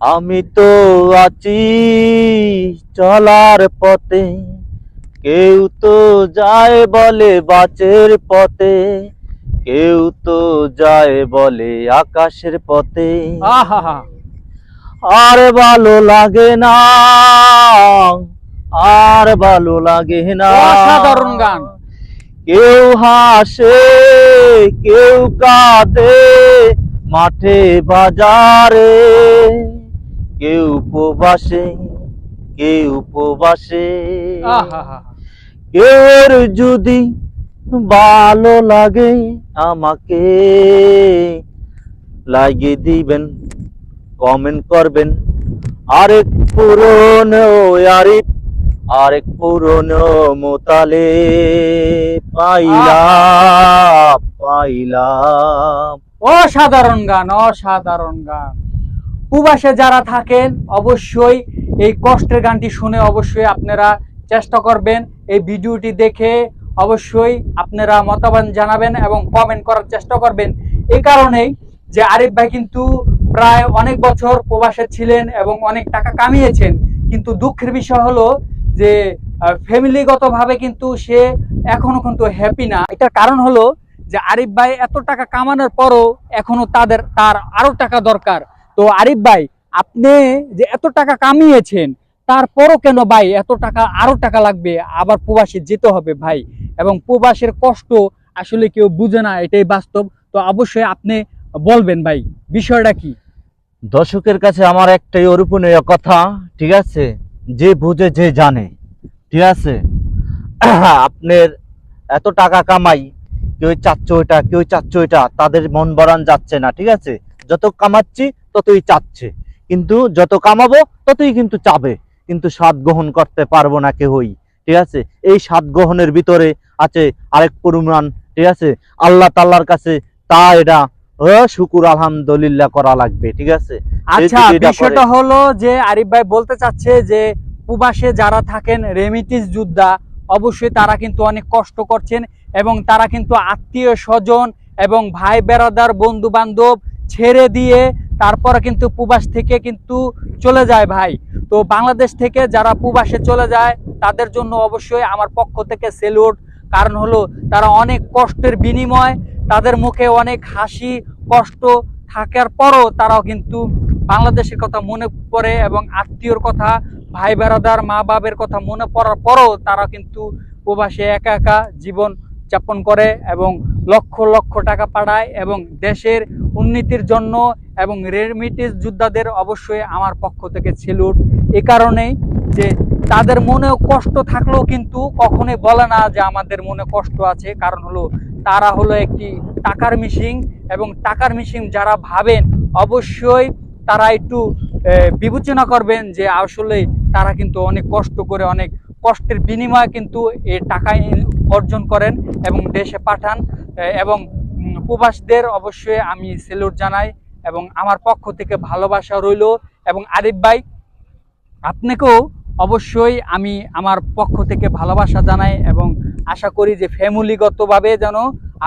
আমি তো আছি চলার পথে। কেউ তো যায় বলে বাচের পথে। কেউ তো যায় বলে আকাশের পথে। আর ভালো লাগে না আর ভালো লাগে না। গান। কেউ হাসে কেউ কাঁদে মাঠে বাজারে। কেউ উপবাসে কেউ উপবাসে। কেউ যদি ভালো লাগে আমাকে লাগিয়ে দিবেন কমেন্ট করবেন। আরেক পুরনো আরিফ আরেক পুরনো মোতালে পাইলাম পাইলাম। অসাধারণ গান অসাধারণ গান। প্রবাসে যারা থাকেন, অবশ্যই এই কষ্টের গানটি শুনে অবশ্যই আপনারা চেষ্টা করবেন এই ভিডিওটি দেখে অবশ্যই আপনারা মতামত জানাবেন এবং কমেন্ট করার চেষ্টা করবেন। এই কারণেই যে আরিফ ভাই কিন্তু প্রায় অনেক বছর প্রবাসে ছিলেন এবং অনেক টাকা কামিয়েছেন। কিন্তু দুঃখের বিষয় হলো যে ফ্যামিলিগত ভাবে কিন্তু সে এখনও কিন্তু হ্যাপি না। এটার কারণ হলো যে আরিফ ভাই এত টাকা কামানোর পরও এখনও তাদের, তার আরও টাকা দরকার। তো আরিফ ভাই, আপনি যে এত টাকা কামিয়েছেন, তারপরও কেন ভাই এত টাকা, আরও টাকা লাগবে? আবার প্রবাসে যেতে হবে ভাই। এবং প্রবাসের কষ্ট আসলে কেউ বুঝে না, এটাই বাস্তব। তো অবশ্যই আপনি বলবেন ভাই, বিষয়টা কি? দর্শকের কাছে আমার একটাই অরূপনীয় কথা, ঠিক আছে? যে বুঝে যে জানে, ঠিক আছে? আপনার এত টাকা কামাই, কেউ চাচ্ছে এটা কেউ চাচ্ছে এটা তাদের মন বরান যাচ্ছে না, ঠিক আছে? যত কামাচ্ছি ততই চাচ্ছে। কিন্তু যত কামাবো ততই কিন্তু চাবে। কিন্তু স্বাদ গ্রহণ করতে পারব না কেউই ঠিক আছে? এই স্বাদ গ্রহণের ভিতরে আছে আরেক পরিমাণ ঠিক আছে? আল্লাহ তাল্লার কাছে তা এটা শুকুর আলহামদুলিল্লাহ করা লাগবে ঠিক আছে? আচ্ছা বিষয়টা হলো যে আরিফ ভাই বলতে চাচ্ছে যে প্রবাসে যারা থাকেন রেমিটিস যোদ্ধা অবশ্যই তারা কিন্তু অনেক কষ্ট করছেন এবং তারা কিন্তু আত্মীয় স্বজন এবং ভাই বেড়াদার বন্ধু বান্ধব ছেড়ে দিয়ে তারপরে কিন্তু প্রবাস থেকে কিন্তু চলে যায় ভাই। তো বাংলাদেশ থেকে যারা প্রবাসে চলে যায়, তাদের জন্য অবশ্যই আমার পক্ষ থেকে সেলুট কারণ হলো, তারা অনেক কষ্টের বিনিময়, তাদের মুখে অনেক হাসি, কষ্ট থাকার পরও তারাও কিন্তু বাংলাদেশের কথা মনে পড়ে এবং আত্মীয়র কথা ভাই বেড়াদার মা বাবের কথা মনে পড়ার পরও তারা কিন্তু প্রবাসে একা একা জীবন যাপন করে এবং লক্ষ লক্ষ টাকা পাঠায় এবং দেশের উন্নতির জন্য এবং রেমিটিস যোদ্ধাদের অবশ্যই আমার পক্ষ থেকে সেলুট। এ কারণেই যে তাদের মনেও কষ্ট থাকলেও কিন্তু কখনোই বলে না যে আমাদের মনে কষ্ট আছে। কারণ হলো তারা হলো একটি টাকার মিশিং এবং টাকার মিশিং যারা ভাবেন অবশ্যই তারা একটু বিবেচনা করবেন যে আসলে তারা কিন্তু অনেক কষ্ট করে, অনেক কষ্টের বিনিময়ে কিন্তু এ টাকা অর্জন করেন এবং দেশে পাঠান এবং প্রবাসীদের অবশ্যই আমি সেলুট জানাই এবং আমার পক্ষ থেকে ভালোবাসা রইল। এবং আরিফ ভাই আপনাকেও অবশ্যই আমি আমার পক্ষ থেকে ভালোবাসা জানাই এবং আশা করি যে ফ্যামিলিগতভাবে যেন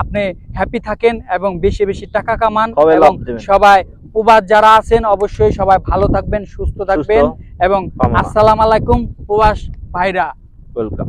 আপনি হ্যাপি থাকেন এবং বেশি বেশি টাকা কামান এবং সবাই প্রবাস যারা আছেন অবশ্যই সবাই ভালো থাকবেন সুস্থ থাকবেন এবং। আসসালামু আলাইকুম প্রবাস ভাইরা। ওয়েলকাম